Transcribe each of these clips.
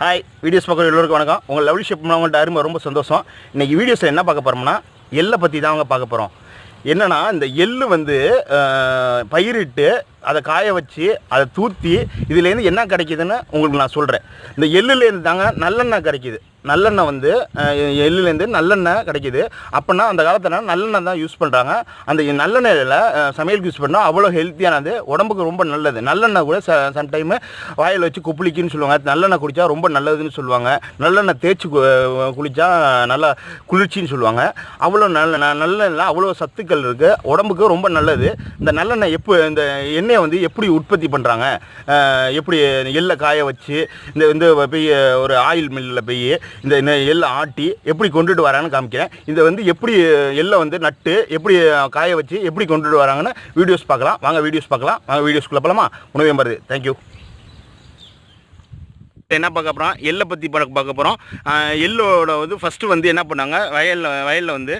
Hi videos பார்க்குற எல்லோருக்கும் வணக்கம். உங்கள் லவ்லி ஷிப் உங்கள்கிட்ட அருமை ரொம்ப சந்தோஷம். இன்றைக்கி வீடியோஸில் என்ன பார்க்க போகிறோம்னா எள்ளை பற்றி தான் அவங்க பார்க்க போகிறோம் என்னென்னா இந்த எள்ளு வந்து பயிரிட்டு அதை காய வச்சு அதை தூத்தி இதுலேருந்து என்ன கிடைக்குதுன்னு உங்களுக்கு நான் சொல்கிறேன் இந்த எள்ளுலேருந்து தாங்க நல்லெண்ணெய் கிடைக்கிது நல்லெண்ணெய் வந்து எள்ளுலேருந்து நல்லெண்ணெய் கிடைக்கிது. அப்படின்னா அந்த காலத்தில் நல்லெண்ணெய் தான் யூஸ் பண்ணுறாங்க அந்த நல்லெண்ணெயில் சமையலுக்கு யூஸ் பண்ணால் அவ்வளோ ஹெல்த்தியானது உடம்புக்கு ரொம்ப நல்லது. நல்லெண்ணெய் கூட ச சம்டைமு வாயில் வச்சு குப்பிளிக்குன்னு சொல்லுவாங்க. நல்லெண்ணெய் குடித்தா ரொம்ப நல்லதுன்னு சொல்லுவாங்க. நல்லெண்ணெய் தேய்ச்சி கு- குளிச்சா நல்லா குளிர்ச்சின்னு சொல்லுவாங்க. அவ்வளோ நல்ல ந- நல்லெண்ணெய் அவ்வளோ சத்துக்கள் இருக்குது உடம்புக்கு ரொம்ப நல்லது. இந்த நல்லெண்ணெய் எப்போ இந்த எண்ணெயை வந்து எப்படி உற்பத்தி பண்ணுறாங்க எப்படி எள்ளை காய வச்சு இந்த வந்து போய் ஒரு ஆயில் மில்லில் போய் இந்த எள்ளை ஆட்டி எப்படி கொண்டுட்டு வராங்கன்னு காமிக்கிறேன். இதை வந்து எப்படி எள்ளை வந்து நட்டு எப்படி காய வச்சு எப்படி கொண்டுட்டு வராங்கன்னு வீடியோஸ் பார்க்கலாம். வாங்க வீடியோஸ் பார்க்கலாம். வாங்க வீடியோஸ்குள்ளே போகலாமா உணவே வருது தேங்க்யூ என்ன பார்க்க போகிறோம் எள்ளை பற்றி பார்க்க பார்க்க போகிறோம் எள்ளோட வந்து ஃபஸ்ட்டு வந்து என்ன பண்ணாங்க? வயலில் வயலில் வந்து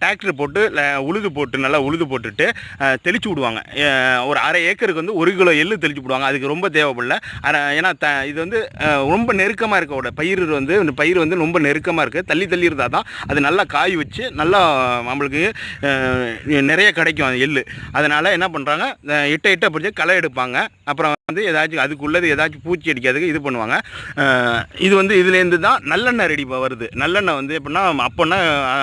டிராக்டர் போட்டு உழுது போட்டு நல்லா உழுது போட்டுட்டு தெளிச்சு விடுவாங்க. ஒரு அரை ஏக்கருக்கு வந்து ஒரு கிலோ எள்ளு தெளிச்சு விடுவாங்க. அதுக்கு ரொம்ப தேவைப்படல. அரை ஏன்னா த இது வந்து ரொம்ப நெருக்கமாக இருக்கோட பயிர் வந்து இந்த பயிர் வந்து ரொம்ப நெருக்கமாக இருக்குது தள்ளி தள்ளி இருந்தால் தான் அது நல்லா காய் வச்சு நல்லா நம்மளுக்கு நிறைய கிடைக்கும் அந்த எள்ளு. அதனால் என்ன பண்ணுறாங்க இட்ட இட்ட பிடிச்சி களை எடுப்பாங்க. அப்புறம் வந்து ஏதாச்சும் அதுக்குள்ளது ஏதாச்சும் பூச்சி அடிக்கிறதுக்கு இது பண்ணுவாங்க. இது வந்து இதுலேருந்து தான் நல்லெண்ணெய் ரெடி வருது. நல்லெண்ணெய் வந்து எப்படின்னா அப்போனா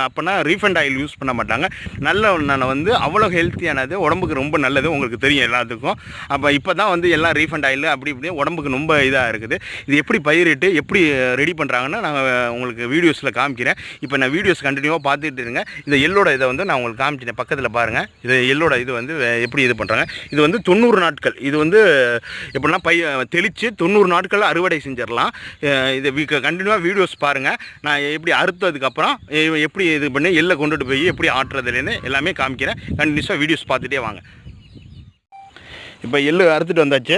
அப்போனா ரீஃபண்ட் ஆயில் யூஸ் பண்ண மாட்டாங்க. நல்லெண்ணெய் வந்து அவ்வளோ ஹெல்த்தியானது உடம்புக்கு ரொம்ப நல்லது உங்களுக்கு தெரியும் எல்லாத்துக்கும். அப்போ இப்போ தான் வந்து எல்லாம் ரீஃபண்ட் ஆயில் அப்படி இப்படி உடம்புக்கு ரொம்ப இதாக இருக்குது. இது எப்படி பயிரிட்டு எப்படி ரெடி பண்ணுறாங்கன்னு நான் உங்களுக்கு வீடியோஸில் காமிக்கிறேன். இப்போ நான் வீடியோஸ் கண்டினியூவாக பார்த்துட்டு இருங்க. இந்த எல்லோட இதை வந்து நான் உங்களுக்கு காமிச்சிட்டேன். பக்கத்தில் பாருங்கள் இது எல்லோட இது வந்து எப்படி இது பண்ணுறாங்க இது வந்து தொண்ணூறு நாட்கள். இது வந்து எப்படின்னா பைய தெளித்து தொண்ணூறு நாட்களில் அறுவடை செஞ்சிடலாம். இதை இது கண்டினியூவாக வீடியோஸ் பாருங்கள் நான் எப்படி அறுத்ததுக்கப்புறம் எப்படி இது பண்ணி எள்ளை கொண்டுட்டு போய் எப்படி ஆட்டுறதுலேருந்து எல்லாமே காமிக்கிறேன். கண்டினியூஸாக வீடியோஸ் பார்த்துட்டே வாங்க. இப்போ எள்ளு அறுத்துட்டு வந்தாச்சு.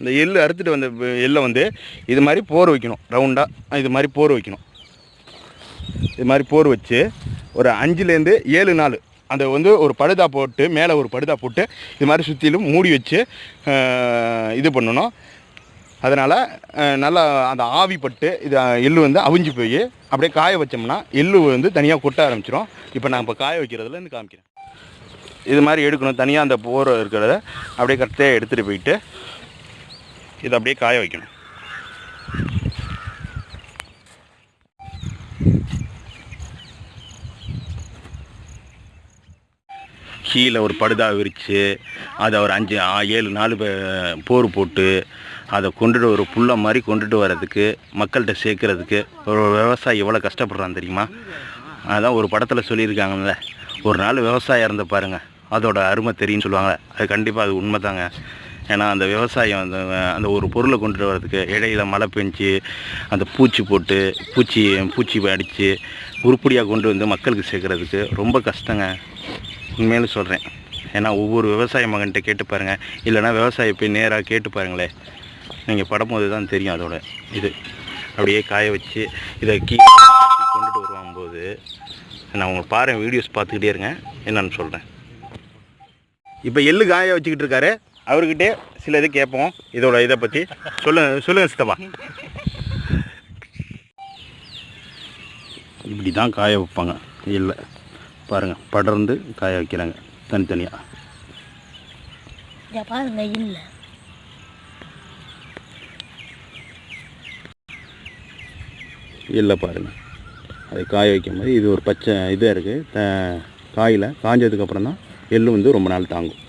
இந்த எள்ளு அறுத்துட்டு வந்த எள்ளை வந்து இது மாதிரி போர் வைக்கணும். ரவுண்டாக இது மாதிரி போர் வைக்கணும். இது மாதிரி போர் வச்சு ஒரு அஞ்சுலேருந்து ஏழு நாள் அந்த வந்து ஒரு படுதா போட்டு மேலே ஒரு படுதா போட்டு இது மாதிரி சுற்றிலும் மூடி வச்சு இது பண்ணணும். அதனால் நல்லா அந்த ஆவி பட்டு இது எள்ளு வந்து அவிஞ்சு போய் அப்படியே காய வச்சோம்னா எள்ளு வந்து தனியாக கொட்ட ஆரம்பிச்சிடும் இப்போ நான் இப்போ காய வைக்கிறதுல இருந்து காமிக்கிறேன். இது மாதிரி எடுக்கணும். தனியாக அந்த போர் இருக்கிறத அப்படியே கரெக்டாக எடுத்துகிட்டு போயிட்டு இதை அப்படியே காய வைக்கணும். கீழே ஒரு படுதா விரித்து அதை ஒரு அஞ்சு ஆ- ஏழு நாலு போர் போட்டு அதை கொண்டுட்டு ஒரு புல்லை மாதிரி கொண்டுட்டு வர்றதுக்கு மக்கள்கிட்ட சேர்க்கறதுக்கு ஒரு விவசாயி எவ்வளோ கஷ்டப்படுறான் தெரியுமா? அதான் ஒரு படத்தில் சொல்லியிருக்காங்கல்ல ஒரு நாள் விவசாயம் இருந்த பாருங்கள் அதோட அருமை தெரியும்னு சொல்லுவாங்க அது கண்டிப்பாக அது உண்மை தாங்க ஏன்னா அந்த விவசாயம் அந்த அந்த ஒரு பொருளை கொண்டுட்டு வர்றதுக்கு இடையில மழை பெஞ்சு அந்த பூச்சி போட்டு பூச்சி பூச்சி அடித்து உருப்படியாக கொண்டு வந்து மக்களுக்கு சேர்க்குறதுக்கு ரொம்ப கஷ்டங்க. உண்மையிலும் சொல்கிறேன் ஏன்னா ஒவ்வொரு விவசாய மகன்கிட்ட கேட்டு பாருங்கள் இல்லைனா விவசாயி போய் நேராக கேட்டு பாருங்களேன் நீங்கள் படும்போது தான் தெரியும் அதோட இது. அப்படியே காய வச்சு இதை கீழே கொண்டுட்டு வருவாங்க போது நான் உங்களுக்கு பாருங்க வீடியோஸ் பார்த்துக்கிட்டே இருங்க. என்னன்னு சொல்கிறேன் இப்போ எள்ளு காய வச்சுக்கிட்டு இருக்காரு. அவர்கிட்டே சில இது கேட்போம். இதோட இதை பற்றி சொல்லுங்க சொல்லுங்கள் சித்தப்பா. இப்படி தான் காய வைப்பாங்க இல்லை பாருங்கள் படர்ந்து காய வைக்கிறாங்க தனித்தனியாக பாருங்க இல்லை. இல்லை பாருங்கள் அதை காய வைக்கும் போது இது ஒரு பச்சை இதாக இருக்குது த காயில் காஞ்சதுக்கப்புறம் தான் எள்ளு வந்து ரொம்ப நாள் தாங்கும்.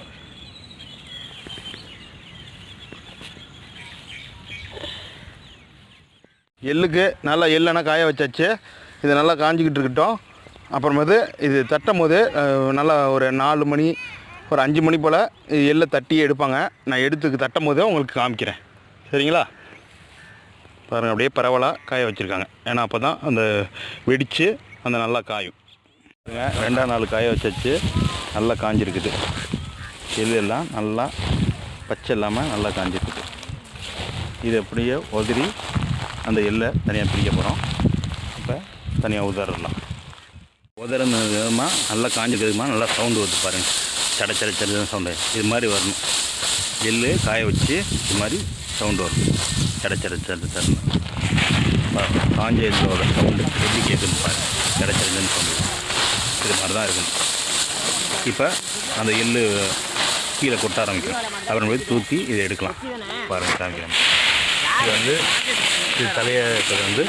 எள்ளுக்கு நல்லா எள்ளெண்ணா காய வச்சாச்சு. இது நல்லா காஞ்சிக்கிட்டு இருக்கட்டும். அப்புறமேது இது தட்டும் போது நல்லா ஒரு நாலு மணி ஒரு அஞ்சு மணி போல் எள்ளை தட்டி எடுப்பாங்க. நான் எடுத்து தட்டும் போதே உங்களுக்கு காமிக்கிறேன். சரிங்களா? பாருங்கள் அப்படியே பரவலாக காய வச்சுருக்காங்க. ஏன்னா அப்போ தான் அந்த வெடித்து அந்த நல்லா காயும். ரெண்டாம் நாள் காய வச்சாச்சு. நல்லா காஞ்சிருக்குது. எள்ளு எல்லாம் நல்லா பச்சை இல்லாமல் நல்லா காஞ்சிருக்குது. இது அப்படியே உதிரி அந்த எள்ளை தனியாக பிரிக்க போகிறோம் இப்போ தனியாக உதறலாம். உதரம் விதமாக நல்லா காஞ்சிக்கிறதுமா நல்லா சவுண்டு வருது பாருங்கள் சட சட சட சவுண்டு. இது மாதிரி வரணும். எள்ளு காய வச்சு இது மாதிரி சவுண்டு வரும் சட சட சட சட காஞ்ச இதோட சவுண்டு எப்படி கேட்குன்னு பாருங்கள் சட சடன்னு சவுண்டு. இது மாதிரி தான் இருக்கணும். இப்போ அந்த எள்ளு கீழே கொட்ட ஆரம்பிக்கும் அப்புறம் போய் தூக்கி இதை எடுக்கலாம். பாருங்கள் காமிக்கிறேன். இது வந்து இது தலையை வந்து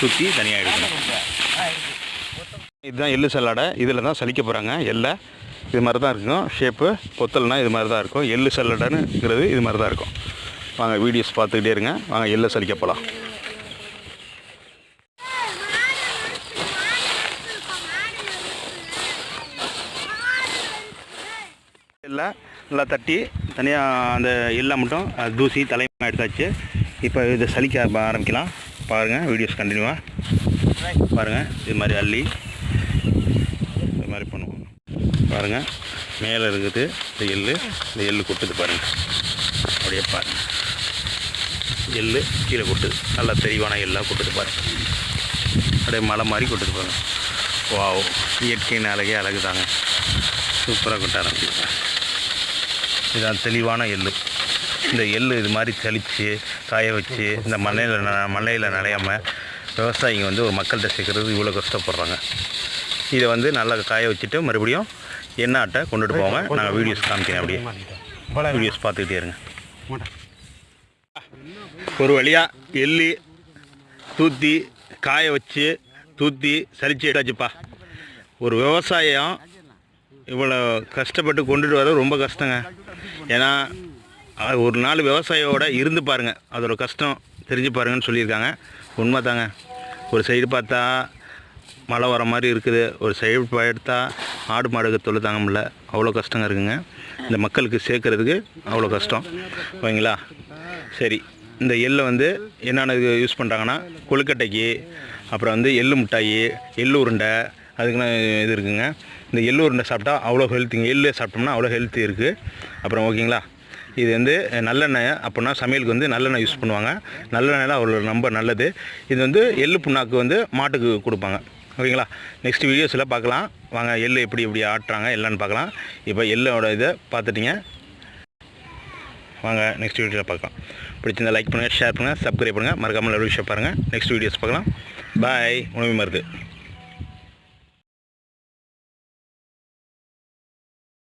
சுற்றி தனியாக எடுக்கணும். இதுதான் எள்ளு சல்லாடை இதில் தான் சலிக்க போகிறாங்க எள்ளை இது மாதிரி தான் இருக்கும். ஷேப்பு பொத்தல்னா இது மாதிரி தான் இருக்கும். எள்ளு சல்லடைன்னுங்கிறது இது மாதிரி தான் இருக்கும். வாங்க வீடியோஸ் பார்த்துக்கிட்டே இருங்க. வாங்க எள்ளை சலிக்க போகலாம் எல்லாம் நல்லா தட்டி தனியாக அந்த எல்லாம் மட்டும் அது தூசி தலைமை எடுத்தாச்சு. இப்போ இதை சலிக்க ஆரம்ப- ஆரம்பிக்கலாம். பாருங்கள் வீடியோஸ் கண்டினியூவாக பாருங்கள் இது மாதிரி அள்ளி. பாருங்கள் மேலே இருக்குது. இந்த எள்ளு இந்த எள்ளு கொட்டுது பாருங்கள் அப்படியே பாருங்கள் எள்ளு கீழே கொட்டுது. நல்லா தெளிவான எள்ளாக கொட்டுது பாருங்கள் அப்படியே மலை மாதிரி கொட்டுது பாருங்கள் வாவ் இயற்கையின் அழகே அழகு தாங்க சூப்பராக கொட்ட ஆரம்பிச்சிருக்கேன் இதான் தெளிவான எள்ளு. இந்த எள்ளு இது மாதிரி தெளித்து காய வச்சு இந்த மலையில் மலையில் நனையாமல் விவசாயிங்க வந்து ஒரு மக்கள்கிட்ட சேர்க்குறது இவ்வளோ கஷ்டப்படுறாங்க. இதை வந்து நல்லா காய வச்சுட்டு மறுபடியும் எண்ணெய் ஆட்டை கொண்டுட்டு போவாங்க நான் வீடியோஸ் காமிக்கிறேன் அப்படியே. வீடியோஸ் பார்த்துக்கிட்டே இருங்க. ஒரு வழியாக எள்ளி தூத்தி காய வச்சு தூத்தி சலிச்சு எடுத்தாச்சுப்பா. ஒரு விவசாயம் இவ்வளோ கஷ்டப்பட்டு கொண்டுட்டு வர ரொம்ப கஷ்டங்க. ஏன்னா ஒரு நாள் விவசாயியோட இருந்து பாருங்கள் அதோட கஷ்டம் தெரிஞ்சு பாருங்கன்னு சொல்லியிருக்காங்க. உண்மை தாங்க ஒரு சைடு பார்த்தா மழை வர மாதிரி இருக்குது. ஒரு செழிப்பாக எடுத்தால் ஆடு மாடுக்கு தொழில் தாங்க முடியல. அவ்வளோ கஷ்டங்க இருக்குங்க. இந்த மக்களுக்கு சேர்க்குறதுக்கு அவ்வளோ கஷ்டம். ஓகேங்களா? சரி. இந்த எள்ளை வந்து என்னென்ன யூஸ் பண்ணுறாங்கன்னா கொழுக்கட்டைக்கு அப்புறம் வந்து எள்ளு மிட்டாயி எள்ளு உருண்டை அதுக்குன்னு இது இருக்குங்க. இந்த எள்ளு உருண்டை சாப்பிட்டா அவ்வளோ ஹெல்த்திங்க எள்ளு சாப்பிட்டோம்னா அவ்வளோ ஹெல்த்தி இருக்குது அப்புறம் ஓகேங்களா? இது வந்து நல்லெண்ணெய் அப்படின்னா சமையலுக்கு வந்து நல்லெண்ணெய் யூஸ் பண்ணுவாங்க. நல்லெண்ணெயில் அவ்வளோ ரொம்ப நல்லது. இது வந்து எள்ளு புண்ணாக்கு வந்து மாட்டுக்கு கொடுப்பாங்க. ஓகேங்களா? நெக்ஸ்ட் வீடியோஸில் பார்க்கலாம். வாங்க எள்ளு எப்படி எப்படி ஆட்டுறாங்க எல்லான்னு பார்க்கலாம். இப்போ எள்ளோட இதை பார்த்துட்டிங்க. வாங்க நெக்ஸ்ட் வீடியோவில் பார்க்கலாம். பிடிச்சிருந்தா லைக் பண்ணுங்கள் ஷேர் பண்ணுங்கள் சப்ஸ்கிரைப் பண்ணுங்கள் மறக்காமல் விஷயம் பாருங்கள் நெக்ஸ்ட் வீடியோஸ் பார்க்கலாம். பாய் உணவு மருந்து.